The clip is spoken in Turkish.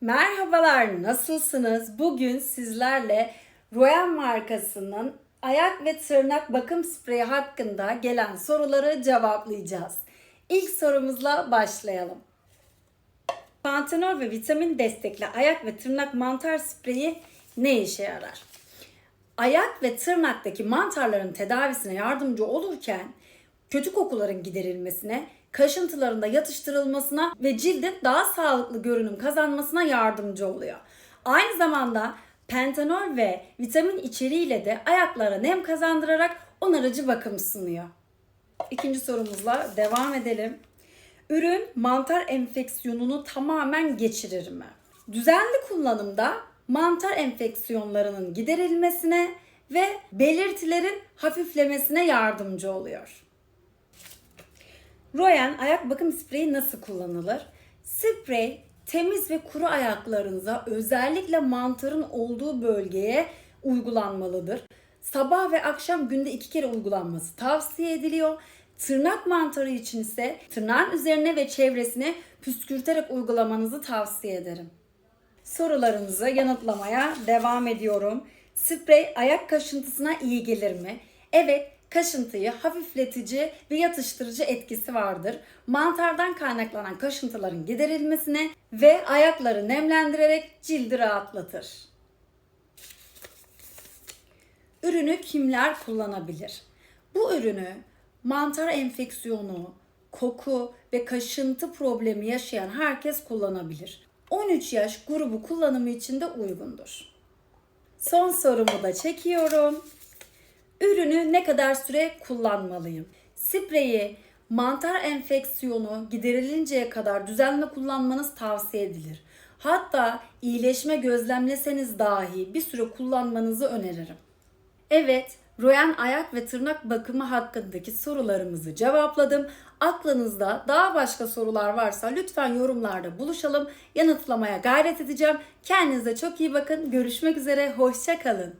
Merhabalar, nasılsınız? Bugün sizlerle Royal markasının ayak ve tırnak bakım spreyi hakkında gelen soruları cevaplayacağız. İlk sorumuzla başlayalım. Pantenol ve vitamin destekli ayak ve tırnak mantar spreyi ne işe yarar? Ayak ve tırnaktaki mantarların tedavisine yardımcı olurken kötü kokuların giderilmesine, kaşıntıların da yatıştırılmasına ve cildin daha sağlıklı görünüm kazanmasına yardımcı oluyor. Aynı zamanda pentanol ve vitamin içeriğiyle de ayaklara nem kazandırarak onarıcı bakım sunuyor. İkinci sorumuzla devam edelim. Ürün mantar enfeksiyonunu tamamen geçirir mi? Düzenli kullanımda mantar enfeksiyonlarının giderilmesine ve belirtilerin hafiflemesine yardımcı oluyor. Royan ayak bakım spreyi nasıl kullanılır? Sprey temiz ve kuru ayaklarınıza özellikle mantarın olduğu bölgeye uygulanmalıdır. Sabah ve akşam günde iki kere uygulanması tavsiye ediliyor. Tırnak mantarı için ise tırnağın üzerine ve çevresine püskürterek uygulamanızı tavsiye ederim. Sorularınızı yanıtlamaya devam ediyorum. Sprey ayak kaşıntısına iyi gelir mi? Evet, kaşıntıyı hafifletici ve yatıştırıcı etkisi vardır. Mantardan kaynaklanan kaşıntıların giderilmesine ve ayakları nemlendirerek cildi rahatlatır. Ürünü kimler kullanabilir? Bu ürünü mantar enfeksiyonu, koku ve kaşıntı problemi yaşayan herkes kullanabilir. 13 yaş grubu kullanımı için de uygundur. Son sorumu da çekiyorum. Ürünü ne kadar süre kullanmalıyım? Spreyi mantar enfeksiyonu giderilinceye kadar düzenli kullanmanız tavsiye edilir. Hatta iyileşme gözlemleseniz dahi bir süre kullanmanızı öneririm. Evet, Royan ayak ve tırnak bakımı hakkındaki sorularımızı cevapladım. Aklınızda daha başka sorular varsa lütfen yorumlarda buluşalım. Yanıtlamaya gayret edeceğim. Kendinize çok iyi bakın. Görüşmek üzere. Hoşça kalın.